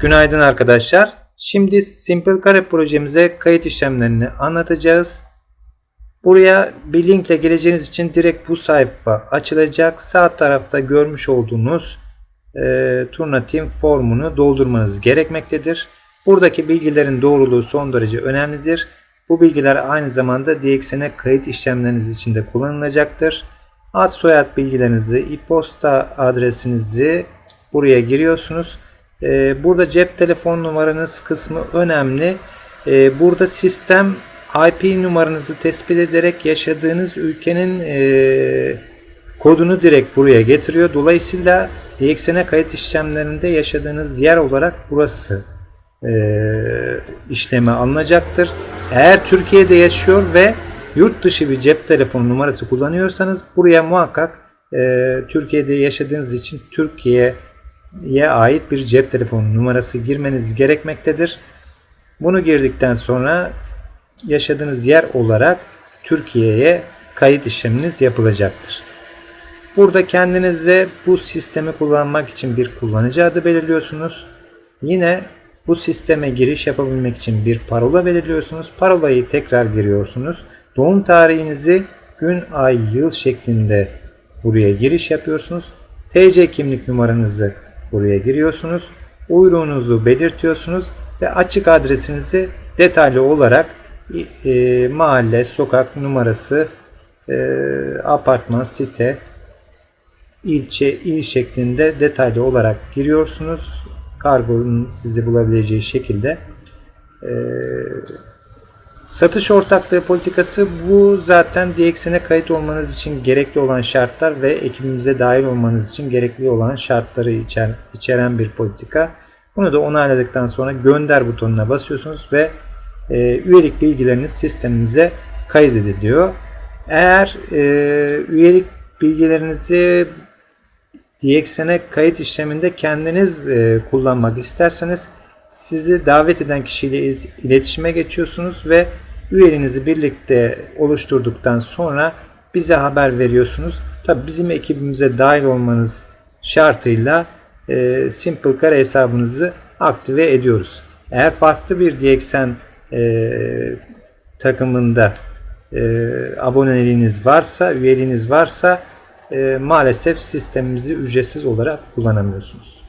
Günaydın arkadaşlar. Şimdi Simple Kare projemize kayıt işlemlerini anlatacağız. Buraya bir linkle geleceğiniz için direkt bu sayfa açılacak. Sağ tarafta görmüş olduğunuz e, Turna Team formunu doldurmanız gerekmektedir. Buradaki bilgilerin doğruluğu son derece önemlidir. Bu bilgiler aynı zamanda DXN'e kayıt işlemleriniz için de kullanılacaktır. Ad soyad bilgilerinizi, e-posta adresinizi buraya giriyorsunuz. Ee, burada cep telefon numaranız kısmı önemli. Ee, burada sistem IP numaranızı tespit ederek yaşadığınız ülkenin e, kodunu direkt buraya getiriyor. Dolayısıyla DXN'e kayıt işlemlerinde yaşadığınız yer olarak burası e, işleme alınacaktır. Eğer Türkiye'de yaşıyor ve yurt dışı bir cep telefonu numarası kullanıyorsanız buraya muhakkak e, Türkiye'de yaşadığınız için Türkiye'ye ait bir cep telefonu numarası girmeniz gerekmektedir. Bunu girdikten sonra yaşadığınız yer olarak Türkiye'ye kayıt işleminiz yapılacaktır. Burada kendinize bu sistemi kullanmak için bir kullanıcı adı belirliyorsunuz. Yine bu sisteme giriş yapabilmek için bir parola belirliyorsunuz. Parolayı tekrar giriyorsunuz. Doğum tarihinizi gün, ay, yıl şeklinde buraya giriş yapıyorsunuz. TC kimlik numaranızı buraya giriyorsunuz. Uyruğunuzu belirtiyorsunuz ve açık adresinizi detaylı olarak e, mahalle, sokak numarası, e, apartman, site, ilçe, il şeklinde detaylı olarak giriyorsunuz. Kargonun sizi bulabileceği şekilde. Ee, satış ortaklığı politikası bu zaten DXN'e kayıt olmanız için gerekli olan şartlar ve ekibimize dahil olmanız için gerekli olan şartları içer, içeren bir politika. Bunu da onayladıktan sonra gönder butonuna basıyorsunuz ve e, üyelik bilgileriniz sistemimize kaydediliyor. Eğer e, üyelik bilgilerinizi DXN'e kayıt işleminde kendiniz e, kullanmak isterseniz sizi davet eden kişiyle iletişime geçiyorsunuz ve üyeliğinizi birlikte oluşturduktan sonra bize haber veriyorsunuz. Tabi bizim ekibimize dahil olmanız şartıyla e, Simple Kare hesabınızı aktive ediyoruz. Eğer farklı bir DXN e, takımında e, aboneliğiniz varsa, üyeliğiniz varsa e, maalesef sistemimizi ücretsiz olarak kullanamıyorsunuz.